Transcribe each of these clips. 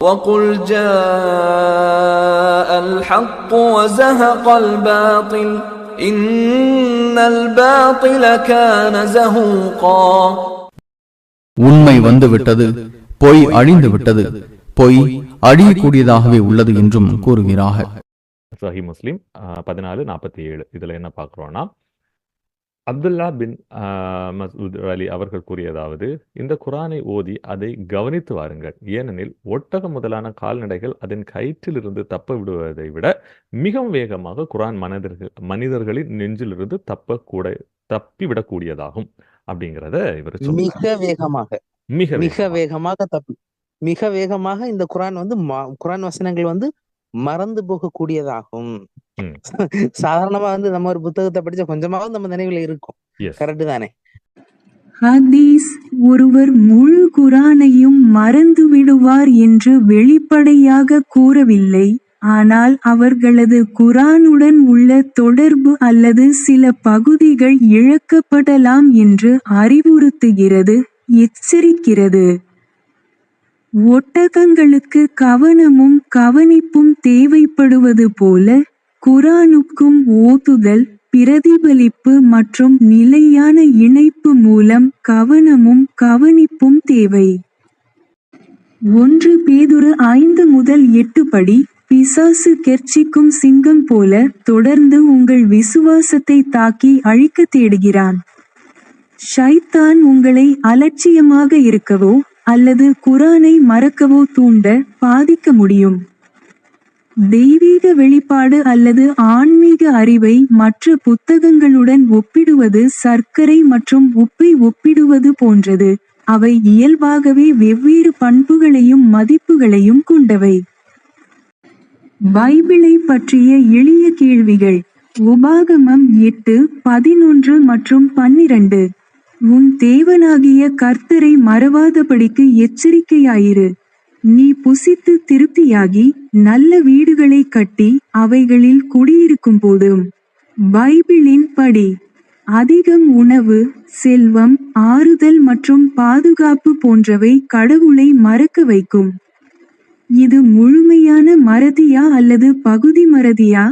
وقل جاء الحق وزهق الباطل إن الباطل كان زهوقا உண்மை வந்துவிட்டது பொய் அழிந்து விட்டது பொய் அழியக்கூடியதாகவே உள்ளது என்றும் கூறுகிறார்கள் சஹி முஸ்லிம் பதினாலு நாற்பத்தி ஏழு இதில் என்ன பார்க்குறோன்னா அப்துல்லா பின் ஆஹ், மஸ்ஊத் அலி அவர்கள் கூறியதாவது இந்த குரானை ஓதி அதை கவனித்து வாருங்கள். ஏனெனில் ஒட்டகம் முதலான கால்நடைகள் அதன் கயிற்றிலிருந்து தப்ப விடுவதை விட மிகவும் வேகமாக குரான் மனிதர்கள் மனிதர்களின் நெஞ்சிலிருந்து தப்ப கூட தப்பி விடக்கூடியதாகும் அப்படிங்கிறத இவர் மிக வேகமாக. மிக மிக வேகமாக. வேகமாக தப்பி மிக வேகமாக இந்த குரான் வந்து ம- குரான் வசனங்கள் வந்து மறந்து போகக்கூடியதாகும். சாதாரணமா வந்து நம்ம ஒரு புத்தகத்தை படிச்சா கொஞ்சமாவது நம்ம நினைவுல இருக்கும். கரெக்ட் தானே? ஹதீஸ் ஒருவர் முழு குரானையும் மறந்து விடுவார் என்று வெளிப்படையாக கூறவில்லை. ஆனால் அவர்களது குரானுடன் உள்ள தொடர்பு அல்லது சில பகுதிகள் இழக்கப்படலாம் என்று அறிவுறுத்துகிறது எச்சரிக்கிறது. ஒட்டகங்களுக்கு கவனமும் கவனிப்பும் தேவைப்படுவது போல குரானுக்கும் ஓதுதல் பிரதிபலிப்பு மற்றும் நிலையான இணைப்பு மூலம் கவனமும் கவனிப்பும் தேவை. ஒன்று பேதுரு ஐந்து முதல் எட்டு படி பிசாசு கெர்ச்சிக்கும் சிங்கம் போல தொடர்ந்து உங்கள் விசுவாசத்தை தாக்கி அழிக்க தேடுகிறான். ஷைத்தான் உங்களை அலட்சியமாக இருக்கவோ அல்லது குரானை மறக்கவோ தூண்ட பாதிக்க முடியும். தெய்வீக வெளிப்பாடு அல்லது ஆன்மீக அறிவை மற்ற புத்தகங்களுடன் ஒப்பிடுவது சர்க்கரை மற்றும் உப்பை ஒப்பிடுவது போன்றது. அவை இயல்பாகவே வெவ்வேறு பண்புகளையும் மதிப்புகளையும் கொண்டவை. பைபிளை பற்றிய எளிய கேள்விகள். உபாகமம் எட்டு பதினொன்று மற்றும் பன்னிரண்டு. உன் தேவனாகிய கர்த்தரை மறவாதபடிக்கு எச்சரிக்கையாயிரு. நீ புசித்து திருப்தியாகி நல்ல வீடுகளை கட்டி அவைகளில் குடியிருக்கும் போதும். பைபிளின் படி அதிகம் உணவு செல்வம் ஆறுதல் மற்றும் பாதுகாப்பு போன்றவை கடவுளை மறக்க வைக்கும். இது முழுமையான மறதியா அல்லது பகுதி மறதியா?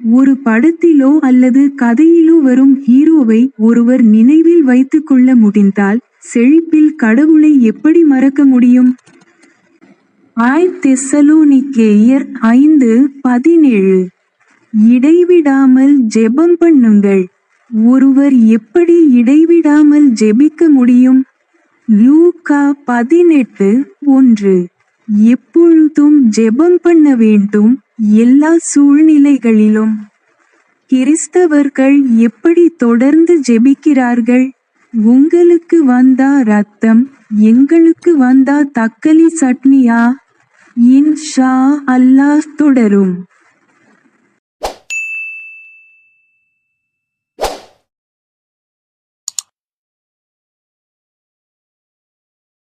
ஒரு படத்திலோ அல்லது கதையிலோ வரும் ஹீரோவை ஒருவர் நினைவில் வைத்துக் கொள்ள முடிந்தால் செழிப்பில் கடவுளை எப்படி மறக்க முடியும்? ஆய் தெசலோனிக்கேயர் ஐந்து பதினேழு. இடைவிடாமல் ஜெபம் பண்ணுங்கள். ஒருவர் எப்படி இடைவிடாமல் ஜெபிக்க முடியும்? லூகா பதினெட்டு ஒன்று. எப்பொழுதும் ஜெபம் பண்ண வேண்டும் எல்லா சூழ்நிலைகளிலும். கிறிஸ்தவர்கள் எப்படி தொடர்ந்து ஜெபிக்கிறார்கள்? உங்களுக்கு வந்தா ரத்தம் எங்களுக்கு வந்தா தக்காளி சட்னியா? இன்ஷா அல்லாஹ் தொடரும்.